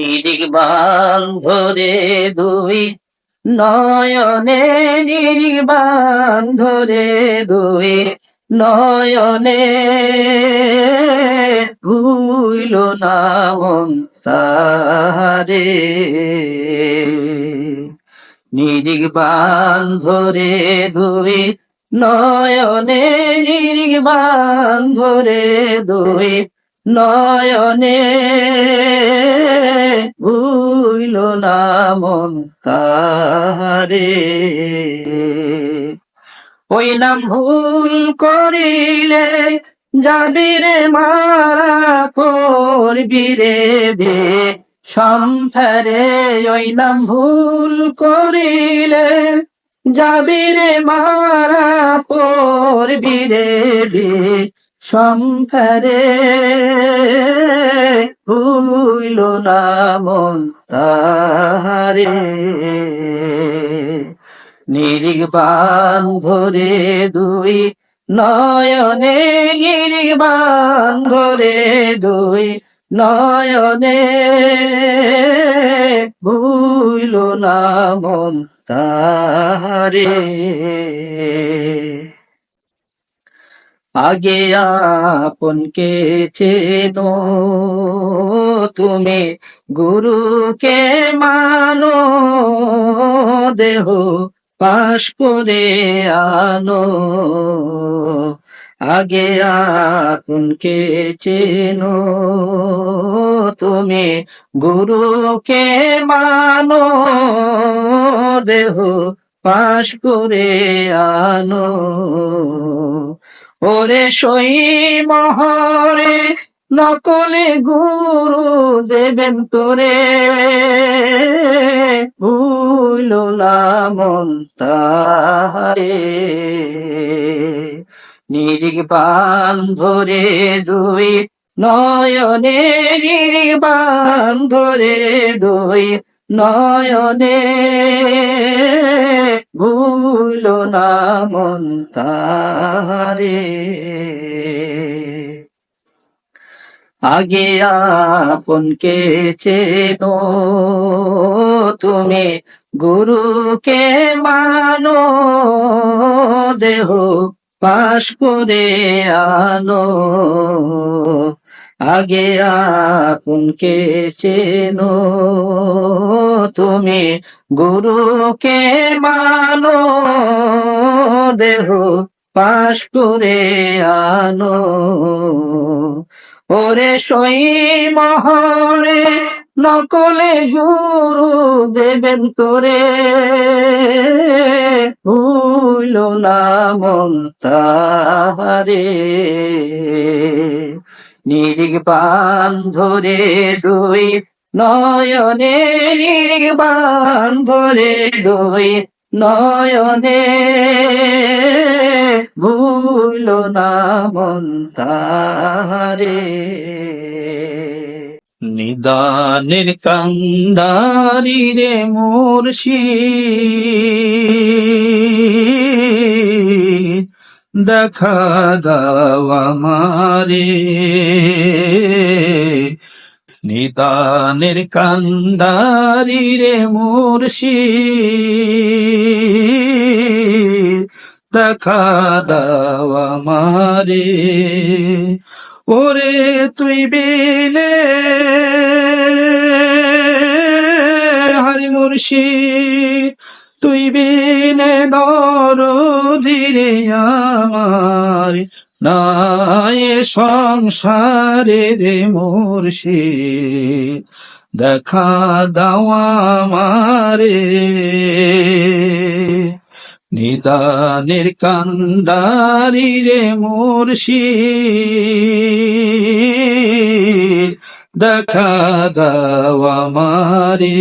নির্বাণ ধরে দুই, নয়নে নির্বাণ ধরে দুই, নয়নে ভুইল না মন তারে নির্বাণ ধরে দুই, নয়নে নির্বাণ ধরে দুই নয়নে ভুইল না মন তারে ওই নাম ভুল করিলে যাবিরে মারা করবি রে বে সম্ভারে ওই নাম ভুল করিলে যাবি রে মারা পড়বি রে বে সম্ভারে ভুইল না মন তারে নির্বাণ ধরে দুই নয়নে, নির্বাণ ধরে দুই নয়নে ভুইল না মন তারে আগে আপনকে চেনো, তুমি গুরুকে মানো, দেহ পাশ করে আনো। আগে আপনকে চেনো, তুমি গুরুকে মানো, দেহ পাশ করে আনো। ওরে সই মহরে, নকলে গুরু দেবেন তোরে। ভুল মন তারে নির্বাণ ধরে দুই নয়নে নির্বাণ ধরে দুই নয়নে ভুল না মন তারে আগে আপনকে চেনো, তুমি গুরুকে মানো, দেহ পাশ করে আনো। আগে আপনকে চেনো, তুমি গুরুকে মানো, দেহ পাশ করে আনো। ওরে সই মহরে নকলে গুরু দেবেন তোরে, ভুইল না মন নির্বাণ ধরে দুই নয়নে নির্বাণ ধরে দুই নয়নে ভুল না নিদানের কান্দারি রে মোরশি দেখা দাওয়া মারে নিদানের কান্দারি রে মোরশি দেখা দাওয়া মারে ওরে তুই বিনে হরি মুর্শিদ, তুই বিনে দর ধীরে আমার নাই সংসারে রে মুর্শিদ। দেখা দাওয়া মারে নিদানের কান্ডারি রে মুর্শিদ। দেখা দাওয়া মারে